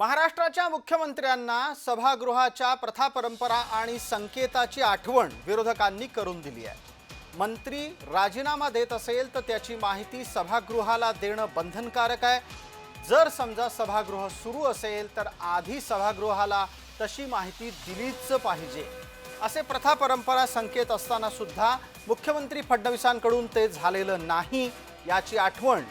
महाराष्ट्राच्या मुख्यमंत्र्यांना सभागृहाच्या प्रथा परंपरा आणि संकेताची आठवण विरोधकांनी करून दिली आहे. मंत्री राजीनामा देत असेल तर त्याची माहिती सभागृहाला देणं बंधनकारक आहे. जर समजा सभागृह सुरू असेल तर आधी सभागृहाला तशी माहिती दिलीच पाहिजे. असे प्रथा परंपरा संकेत असताना सुद्धा मुख्यमंत्री फडणवीसांकडून ते झालेलं नाही याची आठवण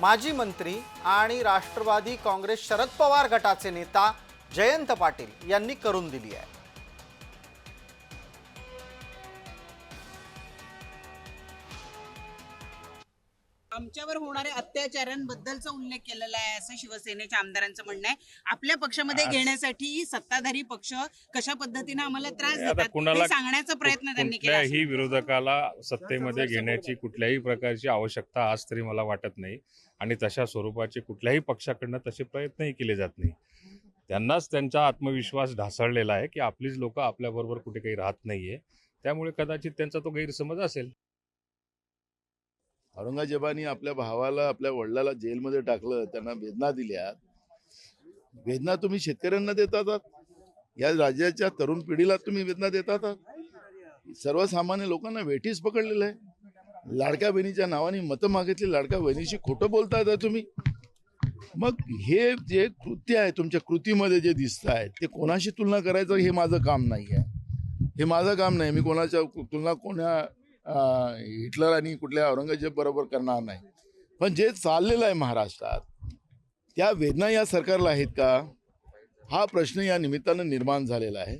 माजी मंत्री आणि राष्ट्रवादी काँग्रेस शरद पवार गटाचे नेता जयंत पाटील यांनी करून दिली आहे. आमच्यावर होणाऱ्या अत्याचारांबद्दलचा उल्लेख केलेला आहे असं शिवसेनेच्या आमदारांचं म्हणणं आहे. आपल्या पक्षामध्ये घेण्यासाठी सत्ताधारी पक्ष कशा पद्धतीने आम्हाला त्रास आता देतात कुणाला हे सांगण्याचा प्रयत्न त्यांनी केला कुठल्याही विरोधकाला सत्तेमध्ये घेण्याची कुठल्याही प्रकारची आवश्यकता आज तरी मला वाटत नाही. आणि तशा स्वरूपाचे कुठल्याही पक्षाकडनं तसे प्रयत्नही केले जात नाही. त्यांनाच त्यांचा आत्मविश्वास ढासळलेला आहे की आपलीच लोक आपल्याबरोबर कुठे काही राहत नाहीये. त्यामुळे कदाचित त्यांचा तो गैरसमज असेल. औरंगजेबाने आपल्या भावाला आपल्या वडिलाला जेलमध्ये टाकलं त्यांना वेदना दिल्या. वेदना तुम्ही शेतकऱ्यांना देतात? या राज्याच्या तरुण पिढीला तुम्ही वेदना देतात? सर्वसामान्य लोकांना वेठीस पकडलेलं आहे. लाडक्या बहिणीच्या नावाने मतं मागितली लाडक्या बहिणीशी खोटं बोलताय तुम्ही. मग हे जे कृत्य आहे तुमच्या कृतीमध्ये जे दिसत आहे ते कोणाशी तुलना करायचं हे माझं काम नाही आहे हे माझं काम नाही. मी कोणाच्या तुलना कोणा हिटलर आणि कुठल्या औरंगजेब बरोबर करणार नाही. पण जे चाललेलं आहे महाराष्ट्रात त्या वेदना या सरकारला आहेत का? हा प्रश्न या निमित्तानं निर्माण झालेला आहे.